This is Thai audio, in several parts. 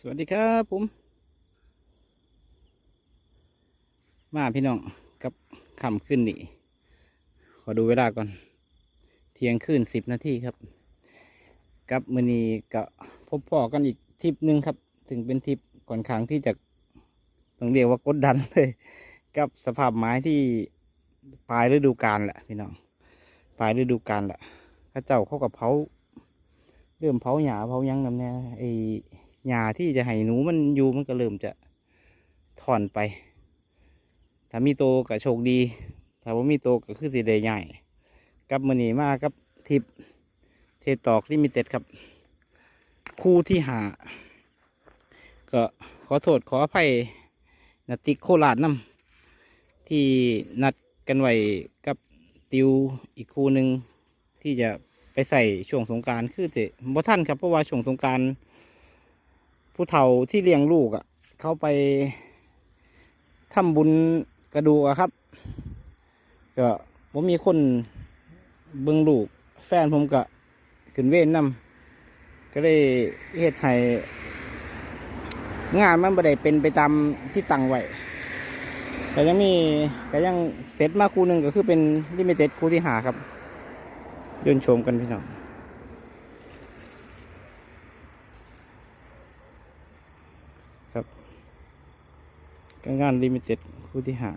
สวัสดีครับผม มาพี่น้องกับคำขึ้นนี่ ขอดูเวลาก่อน เที่ยงคืนสิบนาทีครับ กับมือนีก็พบพ่อกันอีกทริปหนึ่งครับ ถึงเป็นทริปก่อนค้างที่จะต้องเรียกว่ากดดันเลย กับสภาพไม้ที่ปลายฤดูกาลแหละพี่น้องปลายฤดูกาลแหละข้าเจ้าเขากับเผาเริ่มเผาหญ้าเผายังนำเนี่ยไอ หญ้าที่จะให้หนูมันอยู่มันก็เริ่มจะถอนไป ถ้ามีโตก็โชคดี ถ้าว่ามีโตก็คือสิได้ใหญ่กับมือนีมากับทิปเทตอกลิมิเต็ดครับ คู่ที่หาก็ขอโทษขออภัยนติโคราชน้ำที่นัดกันไว้กับติวอีกคู่หนึ่งที่จะไปใส่ช่วงสงการคือจะบ่ท่านครับเพราะว่าช่วงสงการ ผู้เฒ่าที่เลี้ยงลูกอะ่ะ เขาไปทำบุญกระดูกอะครับ ก็ผมมีคนเบิ่งลูก แฟนผมก็ขึ้นเว้นนำก็เลยเฮ็ดให้งานมันบ่ได้เป็นไปตามที่ตั้งไว้ก็ยังมีก็ยังเสร็จมาคู่หนึ่งก็คือเป็นลิมิเต็ดคู่ที่หาครับ ยนชมกันพี่น้อง การงานลิมิเต็ดคู่ที่หา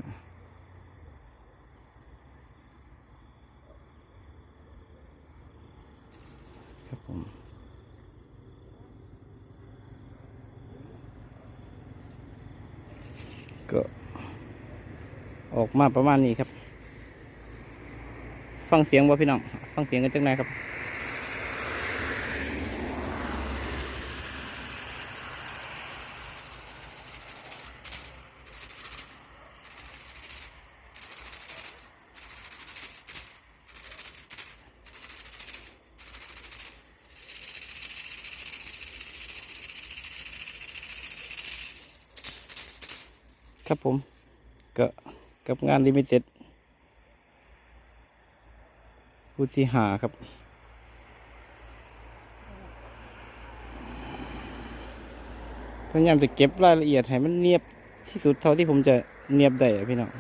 ครับผมก็ออกมาประมาณนี้ครับ ฟังเสียงว่พี่น้อง ฟังเสียงกันจังไหนครับ ผมก็กับงานลิมิเต็ดผู้ที่หาครับพยายามจะเก็บรายละเอียดให้มันเนียบที่สุดเท่าที่ผมจะเนียบได้พี่น้อง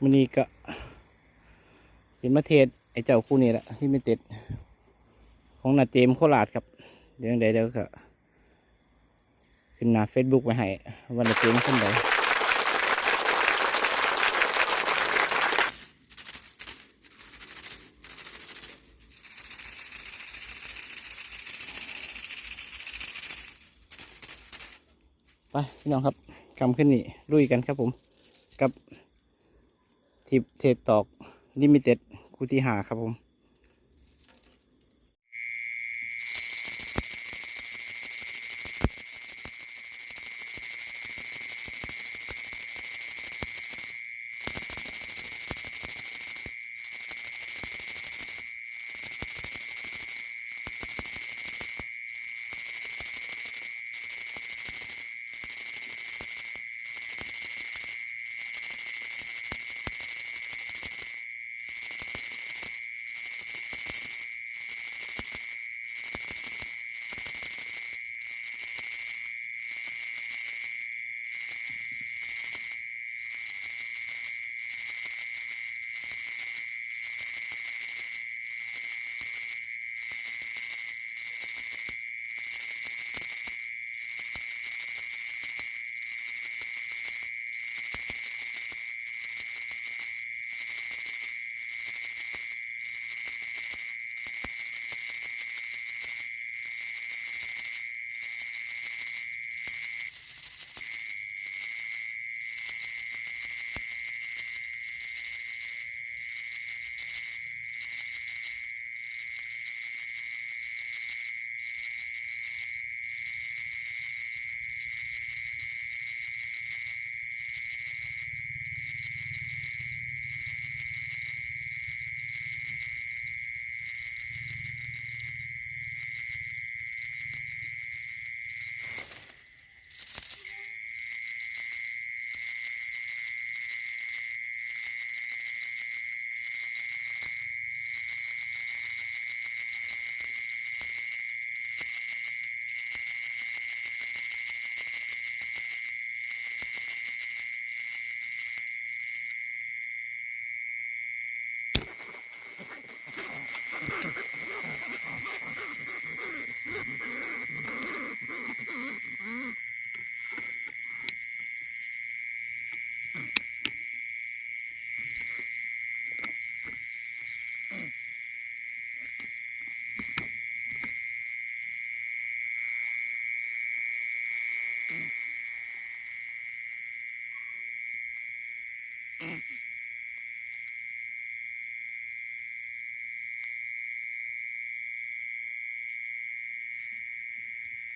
มันนี้ก็สิมาเทศไอ้เจ้าคู่นี้แหละลิมิเต็ดของนาเจมโคราชครับ เดี๋ยวเดี๋ยวเดี๋ยวก็ ขึ้นหน้าเฟซบุ๊กไว้ให้วันละเจนคนใดไปพี่น้องครับกำขึ้นนี่ลุยกันครับผมกับทิปเทศตอกลิมิเต็ดคูที่หาครับผม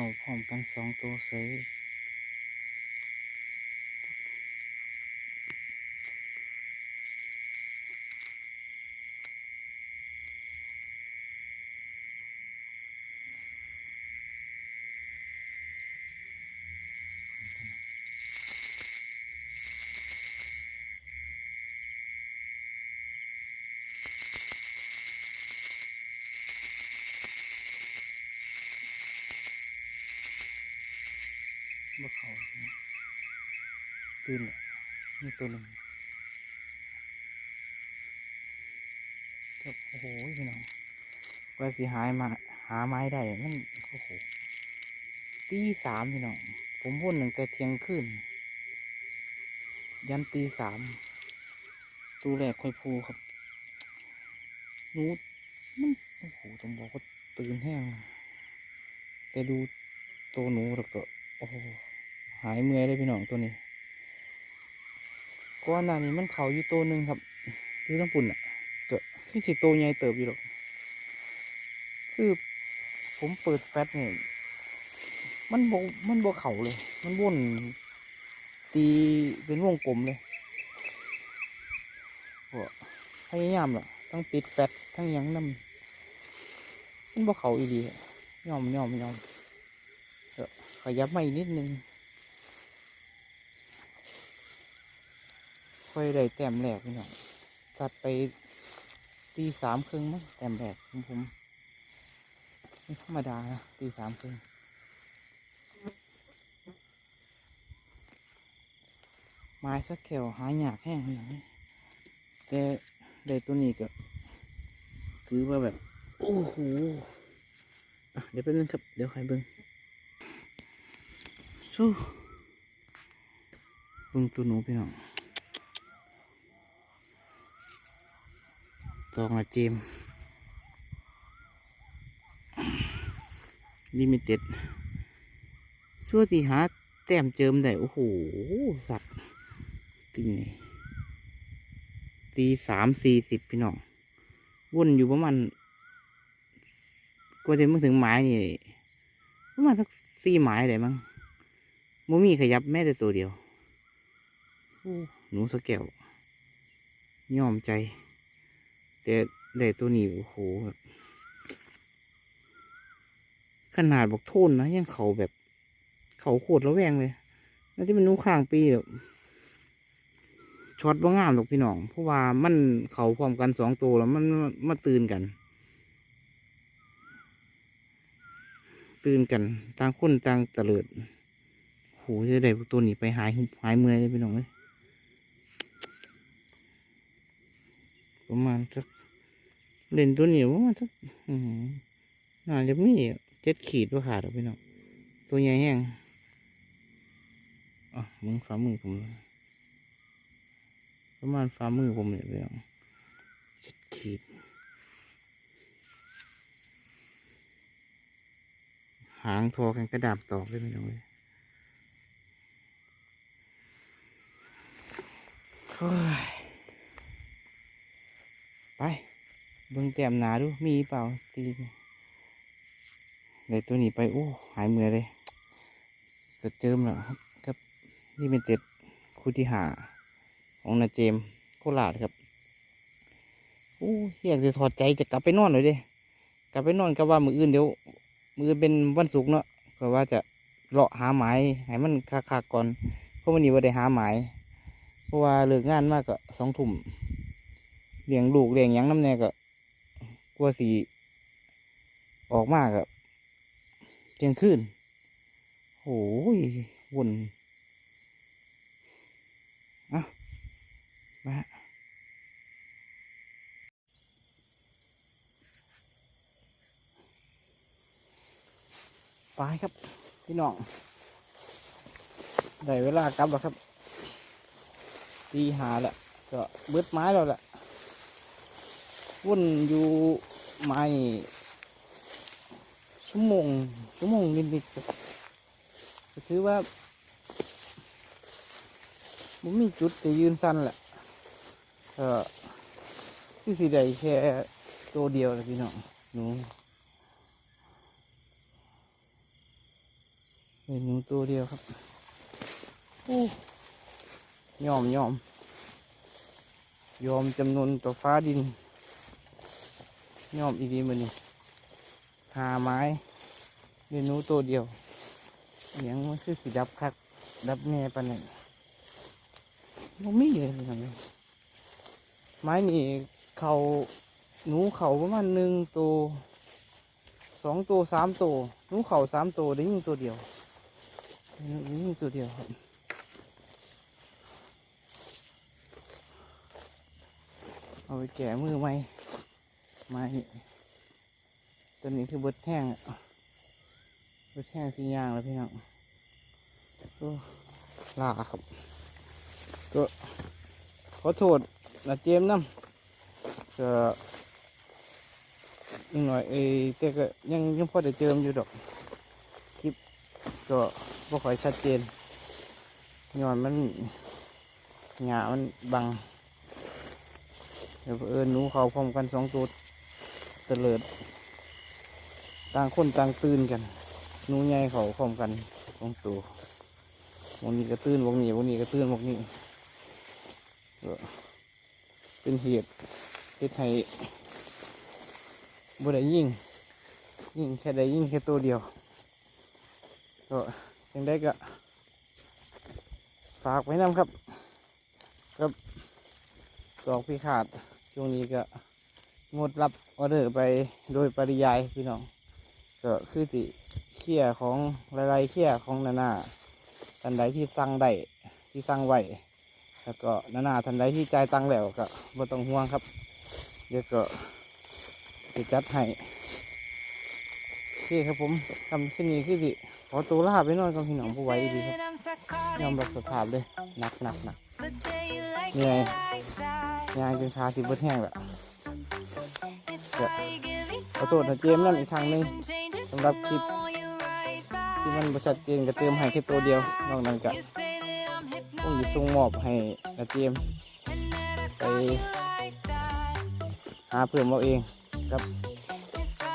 เอาพร้อมกันสองตัวเสย บ่เขาตื่นแล้วนี่ตัวหนึ่งโอ้โหพี่น้องว่าสิหายมา หาไม้ได้มันโอ้โหตีสามพี่น้องผมพ่นหนึ่งแต่เที่ยงคืนยันตีสามตัวแรกค่อยพูครับนูมันโอ้โหต้องบอกว่าตื่นแห้งแต่ดูตัวหนูแล้วก็โอ้โห หายเมื่อยเลยพี่น้องตัวนี้ก้อนหน้านี้มันเขาอยู่ตัวหนึ่งครับอยู่ทั้งปุ่นอะเกิดที่สิตัวใหญ่เติบอยู่หรอกคือผมเปิดแฟลชเนี่ยมันโบมันโบเขาเลย มันวนตีเป็นวงกลมเลยโอ้พยายามหรอกทั้งปิดแฟลชทั้งยังน้ำมันโบเขาอีดียอมยอมยอมขยับมาอีกนิดนึง ค่อยได้แต้มแหลกพี่น้องจัดไปตีสามครึ่งมั้งแต้มแหลกของผมไม่ธรรมดานะตีสามครึ่งไม้สักแขวหายากแห้งพี่างนี้แต่ได้ตัวนี้ก็ถือว่าแบบ โอ้โหเดี๋ยวไปเบนึงครับ เดี๋ยวใครเบิ้งสู้เบิ่งตัวหนูพี่น้อง ตองละเจมลิมิเต็ดชั่วที่หาแต้มเจิมได้ โอ้โห สัตว์ตีนี่ตีสามสี่สิบพี่น้องวนอยู่ประมาณกว่าจะมาถึงไม้นี่ประมาณสักสี่ไม้ได้มั้งมมีขยับแม้แต่ตัวเดียวอู้หนูสแกว ยอมใจ แต่ได้ตัวนี้โอ้โหแบบขนาดบอกโทนนะยังเขาแบบเขาโคตรระแวงเลยน่าจะเป็นหนูข้างปีแบบช็อตว่างามหรอกพี่น้อง เพราะว่ามันเขาพร้อมกันสองตัวแล้วมันมาตื่นกัน ตื่นกันต่างคนต่างตะเลิดโหจะได้ตัวนี้ไปหายหายเมื่อยเลยพี่น้องเลยประมาณสัก เล่นตัวนี้ประมาณสักหือน่าจะมีเจ็ดขีดว่าขาดพี่น้องตัวใหญ่แห้งอะมึงฝ่ามือผมประมาณฝ่ามือผมเนี่ยพี่น้องเจ็ดขีดหางทอกันกระดาบตอกเลยพี่น้องเลยโอ้ยไป เบิ่งแต้มหนาดู มีเปล่าตีนี่ได้ตัวนี้ไป โอ้ หายเมื่อยเลยกระเจิมแล้วครับ นี่เป็นเต็ดคู่ที่หาของนาเจมโคราชครับ โอ้อยากจะถอดใจจะกลับไปนอนเลยเด้กลับไปนอนก็ว่ามืออื่นเดี๋ยว มือเป็นวันศุกร์เนาะก็ว่าจะเลาะหาหมายให้มันคักๆก่อน เพราะวันนี้ว่าได้หาหมาย เพราะว่าเลิกงานมากก็สองทุ่มเลี้ยงลูกเลี้ยงยังน้ำแน่ก็ กลัวสีออกมากครับเตียงขึ้นโอ้ยวนอะมาไปครับ พี่น้อง ได้เวลากลับแล้วครับตีหาแล้วก็บิดไม้แล้วแหละ วุ่นอยู่ไม้ชั่วโมงชั่วโมงนิดๆก็คือว่าผมมีจุดจะยืนสั้นแหละก็ที่สีใดแค่ตัวเดียวนะพี่น้องหนูเป็นหนูตัวเดียวครับโอ้ยอมยอมยอมจำนวนต่อฟ้าดิน ยอมอีดีมันนี่หาไม้เรียนรู้ตัวเดียวเสียงมันคือสีดับคัก ดับแน่ปานนั้นมันมีเลยน้องเอ้ยไม้นี่เขาหนูเขาประมาณหนึ่งตัวสองตัวสามตัวหนูเขาสามตัวได้ยิงตัวเดียวได้ยิงตัวเดียวครับเอาไปแกะมือไหม ไม้ตัวนี้คือเบิดแท่งเบิดแท่งสีย่างแล้วพี่น้องก็ลาครับ ก็ขอโทษนะเจมส์น้ำก็ยังหน่อยเอยแต่ก็ยังยังพอได้เจิมอยู่ดอกคลิปก็บ่ค่อยชัดเจนย้อนมันหงามันบังเดี๋ยวเอิญหนูเขาพร้อมกันสองตัว เตลิด ต่างคนต่างตื่นกันนูใหญ่เขาพร้อมกันสองตัววงนี้ก็ตื่นวงนี้วงนี้ก็ตื่นวงนี้เป็นเหตุเหตุให้บ่ได้ยิงยิงแค่ได้ยิงแค่ตัวเดียว ก็จังได้ก็ฝากไว้นำครับดอกพี่ขาดช่วงนี้ก็ งดรับออเดอร์ไปโดยปริยายพี่น้องก็คือติเขี้ยของลายๆเขี้ยของนานาทันใดที่สั่งได้ที่สั่งไว้แล้วก็นานาทันใดที่จ่ายตังค์แล้วก็บ่ต้องห่วงครับ เดี๋ยวก็จะจัดให้โอเคครับผมทำขึ้นนี้คือสิขอตัวลาไปนอนกับพี่น้องผู้ไหว้ดีครับยอมรับสภาพเลยหนักหนักหนักเหนื่อยงานจนขาสิบเบิดแห้งแล้วขอโทษนะเจมนั่นอีกครั้งหนึ่งสำหรับคลิป ที่มันประชัดเจนก็เติมให้แค่ตัวเดียวนอกนั้นก็คงจะส่งมอบให้นะเจมไปหาเพิ่มเอาเองกับ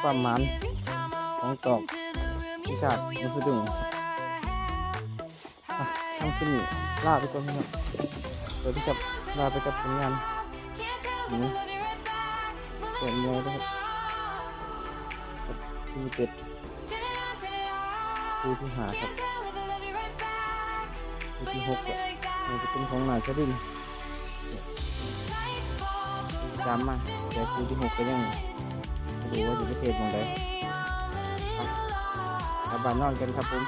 ความหมานของตอกที่ขาดมันสะดุ้งอะทำขึ้นนี่ลาไปก่อนน้องสวัสดีครับลาไปกับผลงาน หนูเปิดเงาด้วยครับครับที่เป็ดคู่ที่หาครับคู่ที่หกอะมันจะเป็นของหนาชดินดำมาแต่คู่ที่หกก็ยังไม่รู้ว่าอยู่ประเทศมองใดอะกลับบ้านนอนกันครับผม